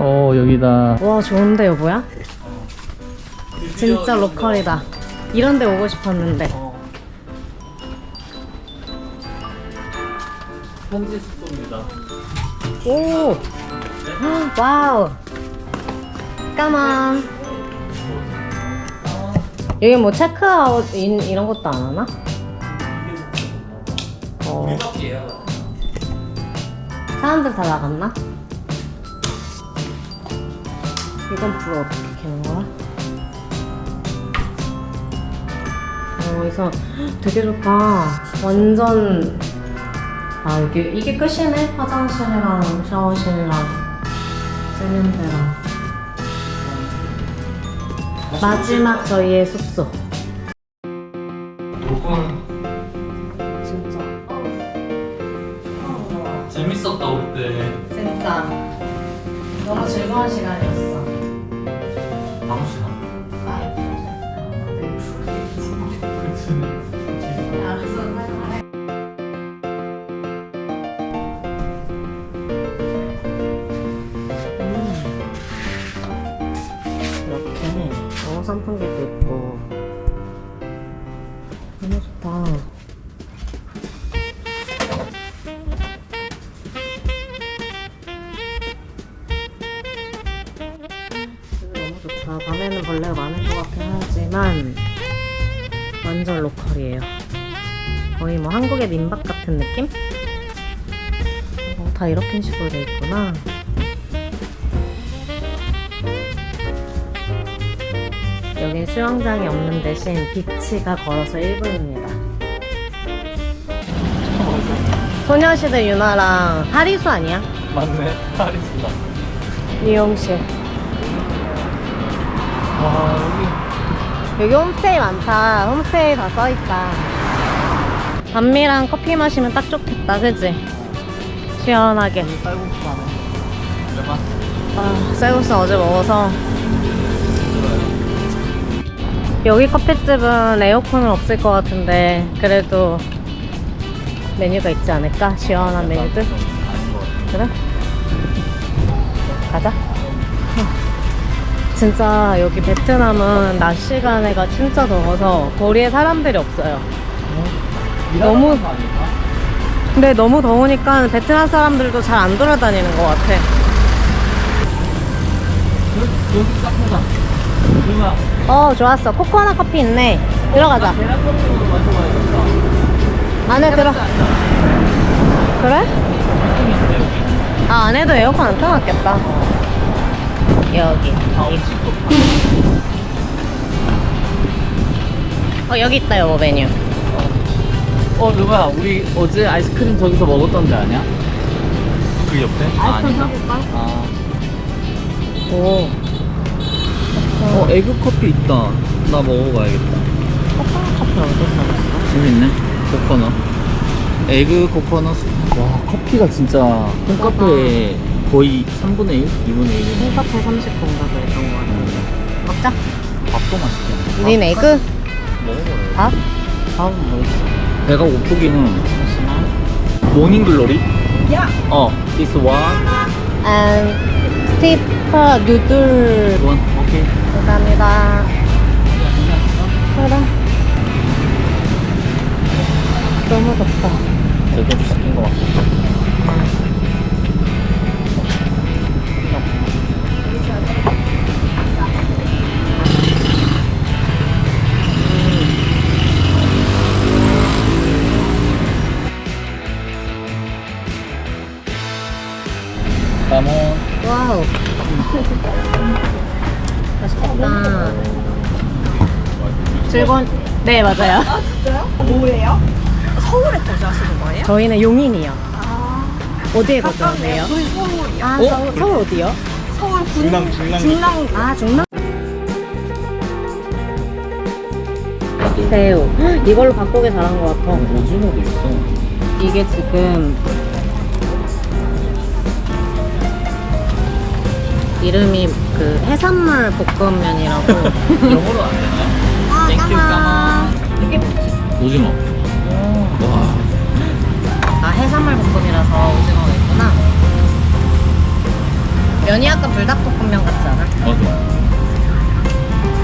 어 여기다 와 좋은데 여보야? 진짜 로컬이다. 이런 데 오고 싶었는데. 현지 숙소입니다 오! 와우! 까만. 여기 뭐 체크아웃 인, 이런 것도 안 하나? 어, 사람들 다 나갔나? 이건 불 어떻게 켜는 거야? 어, 여기서 되게 좋다. 완전. 아 이게 이게 끝이네? 화장실이랑 샤워실이랑 세면대랑. 마지막 저희의 숙소. 진짜. 재밌었다 그때. 진짜. 너무 즐거운 시간이었어 하지만 완전 로컬이에요 거의 뭐 한국의 민박 같은 느낌? 어, 다 이렇게 식으로 돼 있구나 여긴 수영장이 없는 대신 비치가 걸어서 1분입니다. 소녀시대 유나랑 하리수 아니야? 맞네 파리스다 미용실. 와 여기 홈스테이 많다. 홈스테이 다 써있다. 밤미랑 커피 마시면 딱 좋겠다, 그지? 시원하게. 쌀국수? 아, 쌀국수 어제 먹어서. 여기 커피집은 에어컨은 없을 것 같은데, 그래도 메뉴가 있지 않을까? 시원한 메뉴들? 그래? 가자. 진짜 여기 베트남은 낮 시간에가 진짜 더워서 거리에 사람들이 없어요. 너무- 거 아닐까? 근데 너무 더우니까 베트남 사람들도 잘 안 돌아다니는 것 같아. 여기, 여기 카페다 누나 어, 좋았어. 코코넛 커피 있네. 들어가자. 계란 마셔봐야겠다 안에 들어. 그래? 여기 아, 안에도 에어컨 안 틀어놨겠다. 여기. 어, 여기 있다, 여보 메뉴. 어 누가 우리 어제 아이스크림 저기서 먹었던 데 아니야? 그 옆에? 아, 아닌가? 아, 오. 어 에그 커피 있다 나 먹어봐야겠다 코코넛 커피 어디서 샀어? 재밌네 코코넛 에그 코코넛 와 커피가 진짜 홈카페의 거의 3분의 1? 2분의 1이네 홈카페 30분가 그랬던 거 같은데. 먹자. 밥도 맛있겠네 닌 에그? 먹어봐요 밥? 밥은 뭐 있어? 배가 고프기는 잠시만. 모닝글로리? 어 this one And 스티퍼 누들. one 오케이 감사합니다. 그래. 너무 덥다. 제대로 시킨 것 같아 즐거운. 네, 맞아요. 뭐예요? 서울에 거주하시는 거예요? 저희는 용인이요. 어디에 거주하세요? 저희 서울이요. 아, 서울, 서울 어디요? 서울 중랑 중랑 중랑 아, 중랑? 새우. 헉, 이걸로 바꾸기 잘한 것 같아. 오징어도 있어 이게 지금 이름이 그 해산물 볶음면이라고. 영어로 안 되나요? 아, 이게? 오징어 와 아, 해산물 볶음이라서 오징어가 있구나. 면이 약간 불닭볶음면 같지 않아? 맞아.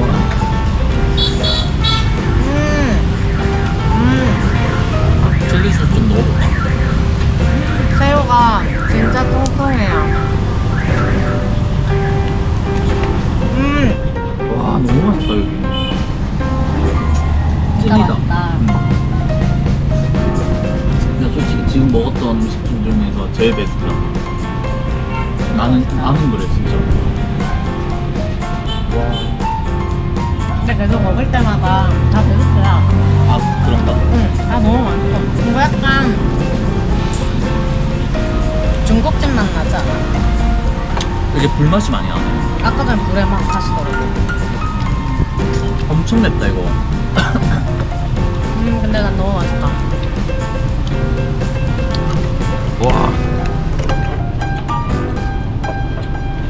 와, 음. 음. 칠리 소스 좀 넣어볼까? 새우가 진짜 통통해요. 중국집 맛 나지 않아? 이게 불맛이 많이 나네. 아까 전에 불에 막 하시더라고. 엄청 맵다, 이거. 음 근데 난 너무 맛있다. 와.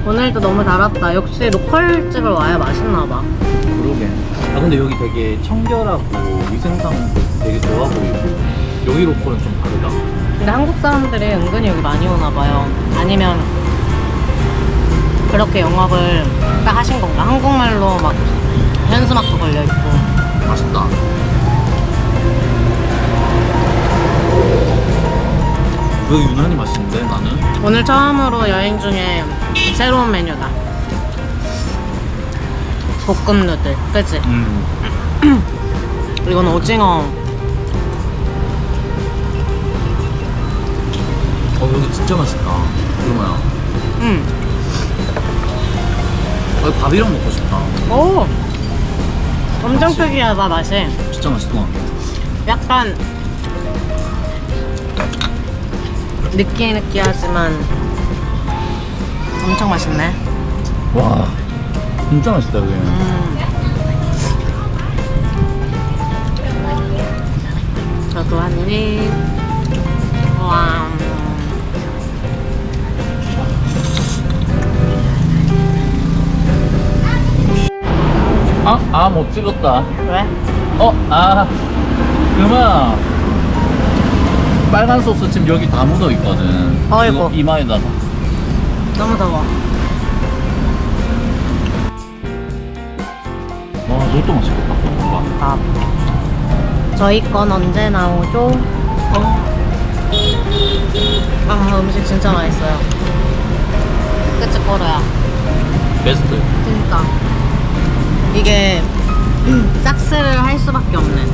오늘도 너무 달았다. 역시 로컬 집을 와야 맛있나 봐. 그러게. 아, 근데 여기 되게 청결하고 위생상 되게 좋아 보이고. 여기 로컬은 좀 다르다. 근데 한국 사람들이 은근히 여기 많이 오나 봐요. 아니면 그렇게 영업을 딱 하신 건가? 한국말로 막 현수막도 걸려 있고. 맛있다. 이거 유난히 맛있는데, 나는? 오늘 처음으로 여행 중에 새로운 메뉴다. 볶음 누들, 그치? 음. 이건 오징어. 어, 여기 진짜 맛있다. 그러면. 음. 어, 밥이랑 먹고 싶다. 오! 엄청 특이하다, 맛이. 진짜 맛있어. 약간 느끼느끼하지만 엄청 맛있네. 와. 진짜 맛있다, 여기. 음. 저도 한 입. 와. 아, 아, 못 찍었다. 왜? 어, 아. 그러면. 빨간 소스 지금 여기 다 묻어 있거든. 아이고. 이거 이마에다가. 너무 더워. 와, 이것도 맛있겠다. 와. 밥. 저희 건 언제 나오죠? 어. 아, 음식 진짜 맛있어요. 그치, 거로야. 베스트. 진짜. 이게 싹스를 할 수밖에 없네.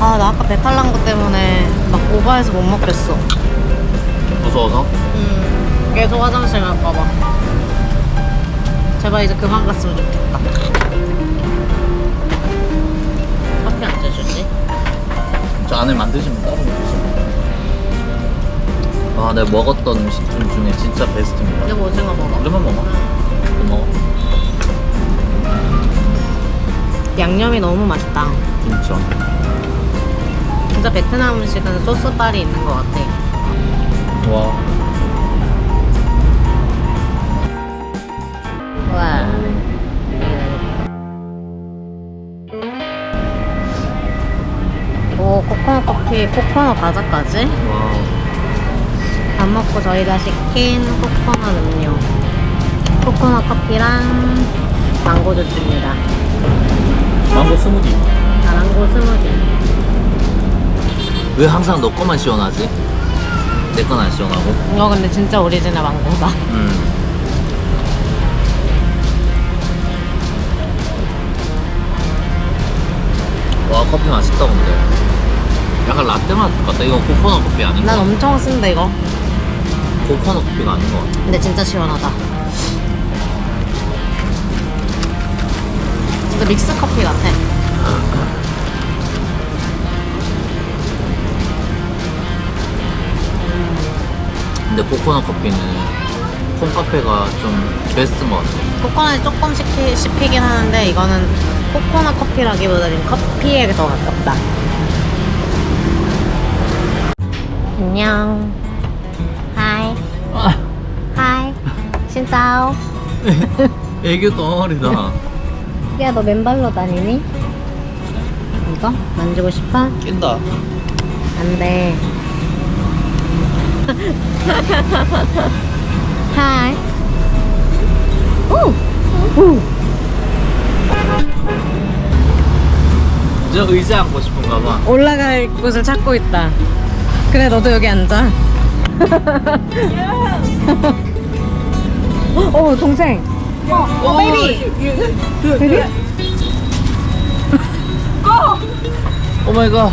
아, 나 아까 배탈 난 것 때문에 막 오버해서 못 먹겠어. 무서워서? 음, 계속 화장실 갈까봐. 제발 이제 그만 갔으면 좋겠다. 커피 안 주지? 저 안에 만드시면 따로 먹으시면 와, 내가 먹었던 음식점 중에 진짜 베스트입니다. 근데 뭐 오징어 먹어. 그러면 먹어. 또 먹어. 양념이 너무 맛있다. 진짜. 진짜 베트남 음식은 소스빨이 있는 것 같아. 와. 와. 오, 코코넛 커피, 코코넛 과자까지? 와. 밥 먹고 저희가 시킨 코코넛 음료. 코코넛 커피랑 망고 주스입니다. 망고 스무디. 아, 망고 스무디. 왜 항상 너 거만 시원하지? 내 건 안 시원하고? 이거 근데 진짜 오리지널 망고다. 음. 와 커피 맛있다 근데 약간 라떼 맛 같다 이거 코코넛 커피 아닌 거난 엄청 쓴데, 이거. 코코넛 커피가 아닌 거 같아 근데 진짜 시원하다. 진짜 믹스 커피 같아. 근데 코코넛 커피는 콩카페가 좀 베스트인 것 같아 코코넛이 조금 씹히, 씹히긴 하는데 이거는 코코넛 커피라기보다는 커피에 더 가깝다. 안녕. 하이. 아, 하이. 신짜오. 애교 덩어리다 야, 너 맨발로 다니니? 이거? 만지고 싶어? 낀다 안 돼. Hi. 오. 오. 저 의자 앉고 싶은가 봐. 올라갈 곳을 찾고 있다. 그래 너도 여기 앉아. 어 동생. 어, 베이비. 베이비? 오 마이 갓.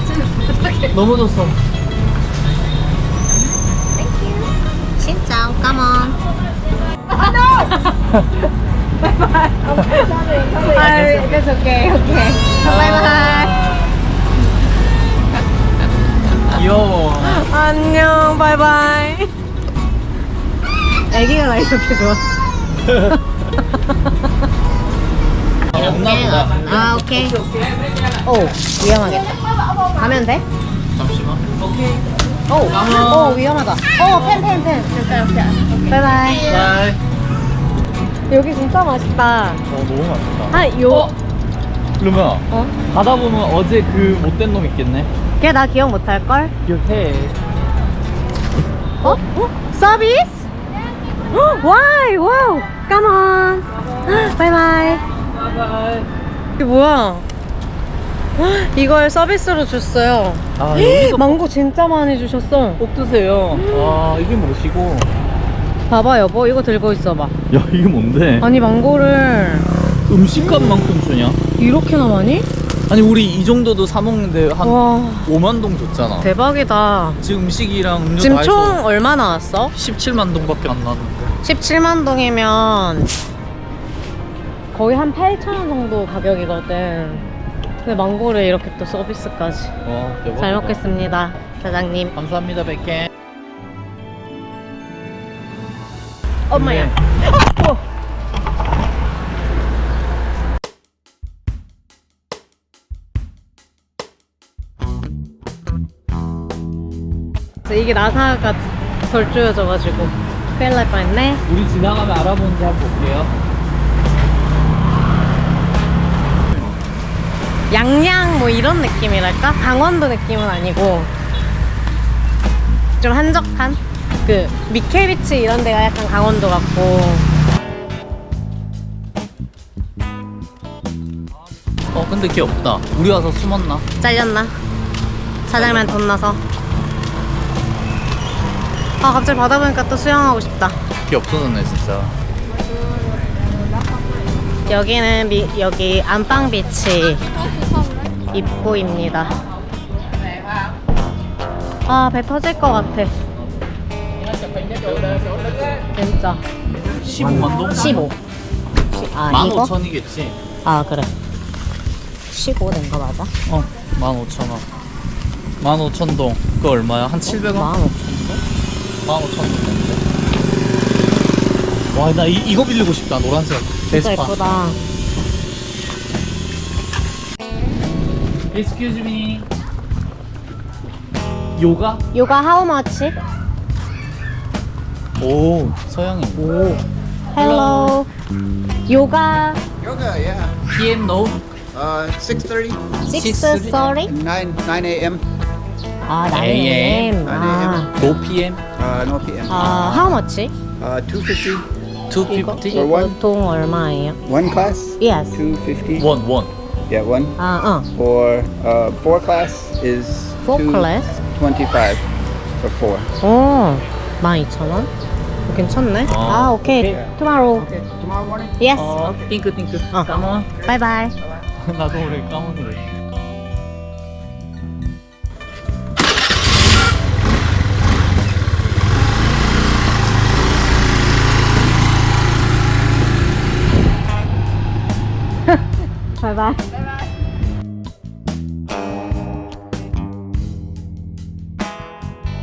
넘어졌어. Xin chào, come on. Bye. It's okay, okay. Bye bye. 귀여워. 안녕, bye. 애기가 나 이렇게 좋아. 없나 보다. 아, 오케이. 오, 위험하겠다. 가면 돼? 잠시만. 오, 가면. 오 위험하다. 오, 펜, 펜, 펜. 바이바이. 바이. 여기 진짜 맛있다. 어 너무 맛있다. 아, 요. 루마. 어? 가다 보면 어제 그 못된 놈 있겠네. 걔 나 기억 못 할 걸? 기억해. 어? 어? 서비스? 와이, 와우. Come on. 바이바이. 이게 뭐야? 이걸 서비스로 줬어요. 아 여기서 망고 진짜 많이 주셨어. 꼭 드세요. 아 이게 뭐시고? 봐봐 여보 이거 들고 있어봐. 야 이게 뭔데? 아니 망고를 음식값만큼 주냐? 이렇게나 많이? 아니 우리 이 정도도 사 먹는데 한 와 5만 동 줬잖아. 대박이다. 지금 음식이랑 음료 지금 다총 해서 얼마 나왔어? 17만 동밖에 안 나는데. 17만 동이면 거의 한 8천 원 정도 가격이거든. 근데 망고를 이렇게 또 서비스까지. 와 대박. 잘 먹겠습니다, 사장님. 감사합니다 백개. 엄마야. 이게 나사가 덜 조여져가지고 큰일 날 뻔했네. 우리 지나가면 알아보는지 한번 볼게요. 양양 뭐 이런 느낌이랄까? 강원도 느낌은 아니고 좀 한적한? 그 미켈비치 이런 데가 약간 강원도 같고 어 근데 걔 없다. 우리 와서 숨었나? 잘렸나? 사장님한테 혼나서 아 갑자기 바다 보니까 또 수영하고 싶다 걔 없어졌네 진짜. 여기는 미, 여기 안방 비치 입구입니다 아 배 터질 것 같아 진짜 15만 동? 15아 이거? 15,000이겠지. 아 그래 15 된 거 맞아? 어 15,000원. 15,000동. 그거 얼마야? 한 700원? 15,000원 15,000원 됐는데. 와, 나 이, 이거 빌리고 싶다. 노란색. 진짜 베스파. 예쁘다 Excuse me. 요가? 요가 how much? 오, 서양인. 오. Hello 요가 Yoga, yeah. PM no? Uh, 6.30, 6 sorry? 9, 9 a.m., 아 AM. 9am 아, No PM? uh, no p.m. 아 how much? Uh, 250, 이거, 250? 이거 one? 보통 얼마예요? one class, Yes 250. 원, 원. Yeah, one. 아, 어. For uh, four class is Four class? 25 for four. 오, 12,000원? 괜찮네. 아, 아, 오케이. 오케이. tomorrow. Okay, tomorrow morning? Yes. 어, 띵크, 띵크. 어. 까만. 바이바이. 나도 오래 까만으로. 바이바이.